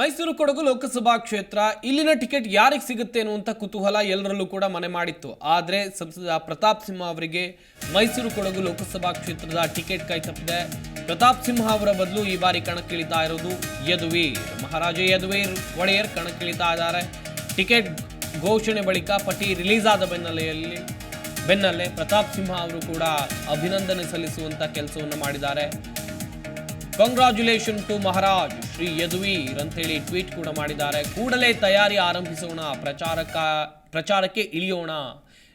ಮೈಸೂರು ಕೊಡಗು ಲೋಕಸಭಾ ಕ್ಷೇತ್ರ, ಇಲ್ಲಿನ ಟಿಕೆಟ್ ಯಾರಿಗೆ ಸಿಗುತ್ತೆ ಅನ್ನುವಂಥ ಕುತೂಹಲ ಎಲ್ಲರಲ್ಲೂ ಕೂಡ ಮನೆ ಮಾಡಿತ್ತು. ಆದರೆ ಸಂಸದ ಪ್ರತಾಪ್ ಸಿಂಹ ಅವರಿಗೆ ಮೈಸೂರು ಕೊಡಗು ಲೋಕಸಭಾ ಕ್ಷೇತ್ರದ ಟಿಕೆಟ್ ಕೈ ತಪ್ಪಿದೆ. ಪ್ರತಾಪ್ ಸಿಂಹ ಅವರ ಬದಲು ಈ ಬಾರಿ ಕಣಕ್ಕಿಳಿತಾ ಇರೋದು ಯದುವೀರ್. ಮಹಾರಾಜ ಯದುವೀರ್ ಒಡೆಯರ್ ಕಣಕ್ಕಿಳಿತಾ ಇದ್ದಾರೆ. ಟಿಕೆಟ್ ಘೋಷಣೆ ಬಳಿಕ ಪಟ್ಟಿ ರಿಲೀಸ್ ಆದ ಬೆನ್ನೆಲೆಯಲ್ಲಿ ಬೆನ್ನಲ್ಲೇ ಪ್ರತಾಪ್ ಸಿಂಹ ಅವರು ಕೂಡ ಅಭಿನಂದನೆ ಸಲ್ಲಿಸುವಂತ ಕೆಲಸವನ್ನು ಮಾಡಿದ್ದಾರೆ. ಕಂಗ್ರಾಚುಲೇಷನ್ ಟು ಮಹಾರಾಜ್ ಶ್ರೀ ಯದುವೀರ್ ಅಂತೇಳಿ ಟ್ವೀಟ್ ಕೂಡ ಮಾಡಿದ್ದಾರೆ. ಕೂಡಲೇ ತಯಾರಿ ಆರಂಭಿಸೋಣ, ಪ್ರಚಾರಕ, ಪ್ರಚಾರಕ್ಕೆ ಇಳಿಯೋಣ,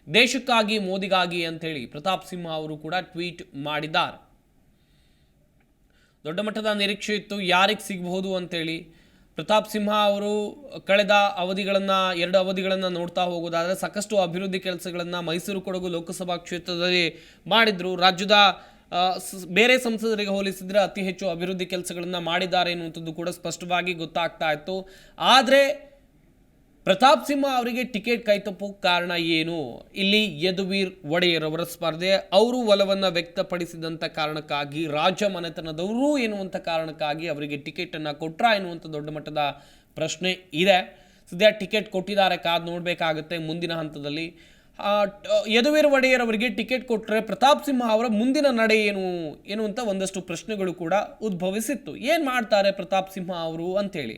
ದೇಶಕ್ಕಾಗಿ, ಮೋದಿಗಾಗಿ ಅಂತೇಳಿ ಪ್ರತಾಪ್ ಸಿಂಹ ಅವರು ಕೂಡ ಟ್ವೀಟ್ ಮಾಡಿದ್ದಾರೆ. ದೊಡ್ಡ ಮಟ್ಟದ ನಿರೀಕ್ಷೆ ಇತ್ತು, ಯಾರಿಗೆ ಸಿಗಬಹುದು ಅಂತೇಳಿ ಪ್ರತಾಪ್ ಸಿಂಹ ಅವರು ಕಳೆದ ಅವಧಿಗಳನ್ನು, ಎರಡು ಅವಧಿಗಳನ್ನು ನೋಡ್ತಾ ಹೋಗೋದಾದರೆ, ಸಾಕಷ್ಟು ಅಭಿವೃದ್ಧಿ ಕೆಲಸಗಳನ್ನು ಮೈಸೂರು ಕೊಡಗು ಲೋಕಸಭಾ ಕ್ಷೇತ್ರದಲ್ಲಿ ಮಾಡಿದ್ರು. ರಾಜ್ಯದ ಬೇರೆ ಸಂಸದರಿಗೆ ಹೋಲಿಸಿದರೆ ಅತಿ ಹೆಚ್ಚು ಅಭಿವೃದ್ಧಿ ಕೆಲಸಗಳನ್ನು ಮಾಡಿದ್ದಾರೆ ಎನ್ನುವಂಥದ್ದು ಕೂಡ ಸ್ಪಷ್ಟವಾಗಿ ಗೊತ್ತಾಗ್ತಾ ಇತ್ತು. ಆದರೆ ಪ್ರತಾಪ್ ಸಿಂಹ ಅವರಿಗೆ ಟಿಕೆಟ್ ಕೈತಪ್ಪು ಕಾರಣ ಏನು? ಇಲ್ಲಿ ಯದುವೀರ್ ಒಡೆಯರ್ ಅವರ ಸ್ಪರ್ಧೆ, ಅವರು ಒಲವನ್ನು ವ್ಯಕ್ತಪಡಿಸಿದಂಥ ಕಾರಣಕ್ಕಾಗಿ, ರಾಜ್ಯ ಮನೆತನದವರು ಎನ್ನುವಂಥ ಕಾರಣಕ್ಕಾಗಿ ಅವರಿಗೆ ಟಿಕೆಟನ್ನು ಕೊಟ್ರಾ ಎನ್ನುವಂಥ ದೊಡ್ಡ ಮಟ್ಟದ ಪ್ರಶ್ನೆ ಇದೆ. ಸದ್ಯ ಟಿಕೆಟ್ ಕೊಟ್ಟಿದ್ದಾರೆ, ಕಾದು ನೋಡಬೇಕಾಗುತ್ತೆ ಮುಂದಿನ ಹಂತದಲ್ಲಿ. ಯದುವೀರ್ ಒಡೆಯರ್ ಅವರಿಗೆ ಟಿಕೆಟ್ ಕೊಟ್ಟರೆ ಪ್ರತಾಪ್ ಸಿಂಹ ಅವರ ಮುಂದಿನ ನಡೆ ಏನು ಏನು ಅಂತ ಒಂದಷ್ಟು ಪ್ರಶ್ನೆಗಳು ಕೂಡ ಉದ್ಭವಿಸಿತ್ತು. ಏನು ಮಾಡ್ತಾರೆ ಪ್ರತಾಪ್ ಸಿಂಹ ಅವರು ಅಂತೇಳಿ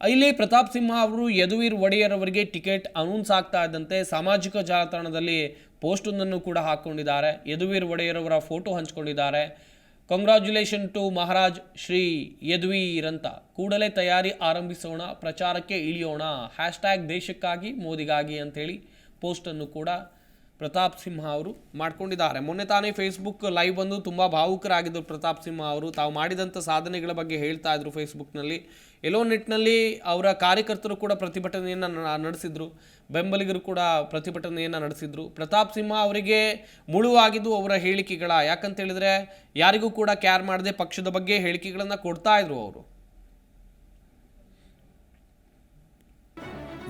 ಇಲ್ಲಿ ಪ್ರತಾಪ್ ಸಿಂಹ ಅವರು ಯದುವೀರ್ ಒಡೆಯರ್ ಅವರಿಗೆ ಟಿಕೆಟ್ ಅನೌನ್ಸ್ ಆಗ್ತಾ ಇದ್ದಂತೆ ಸಾಮಾಜಿಕ ಜಾಲತಾಣದಲ್ಲಿ ಪೋಸ್ಟೊಂದನ್ನು ಕೂಡ ಹಾಕ್ಕೊಂಡಿದ್ದಾರೆ ಯದುವೀರ್ ಒಡೆಯರ್ ಅವರ ಫೋಟೋ ಹಂಚ್ಕೊಂಡಿದ್ದಾರೆ. ಕಂಗ್ರಾಚ್ಯುಲೇಷನ್ ಟು ಮಹಾರಾಜ್ ಶ್ರೀ ಯದುವೀರ್ ಅಂತ. ಕೂಡಲೇ ತಯಾರಿ ಆರಂಭಿಸೋಣ, ಪ್ರಚಾರಕ್ಕೆ ಇಳಿಯೋಣ. ಹ್ಯಾಶ್ಟ್ಯಾಗ್ ದೇಶಕ್ಕಾಗಿ, ಮೋದಿಗಾಗಿ ಅಂತೇಳಿ ಪೋಸ್ಟನ್ನು ಕೂಡ ಪ್ರತಾಪ್ ಸಿಂಹ ಅವರು ಮಾಡ್ಕೊಂಡಿದ್ದಾರೆ. ಮೊನ್ನೆ ತಾನೇ ಫೇಸ್ಬುಕ್ ಲೈವ್ ಬಂದು ತುಂಬ ಭಾವುಕರಾಗಿದ್ದರು ಪ್ರತಾಪ್ ಸಿಂಹ ಅವರು ತಾವು ಮಾಡಿದಂಥ ಸಾಧನೆಗಳ ಬಗ್ಗೆ ಹೇಳ್ತಾ ಇದ್ರು ಫೇಸ್ಬುಕ್ನಲ್ಲಿ ಎಲ್ಲೋ ನಿಟ್ಟಿನಲ್ಲಿ ಅವರ ಕಾರ್ಯಕರ್ತರು ಕೂಡ ಪ್ರತಿಭಟನೆಯನ್ನು ನಡೆಸಿದ್ರು. ಬೆಂಬಲಿಗರು ಕೂಡ ಪ್ರತಿಭಟನೆಯನ್ನು ನಡೆಸಿದ್ರು. ಪ್ರತಾಪ್ ಸಿಂಹ ಅವರಿಗೆ ಮುಳುವಾಗಿದ್ದು ಅವರ ಹೇಳಿಕೆಗಳ, ಯಾಕಂತ ಹೇಳಿದ್ರೆ ಯಾರಿಗೂ ಕೂಡ ಕ್ಯಾರ್ ಮಾಡದೆ ಪಕ್ಷದ ಬಗ್ಗೆ ಹೇಳಿಕೆಗಳನ್ನು ಕೊಡ್ತಾ ಇದ್ರು ಅವರು.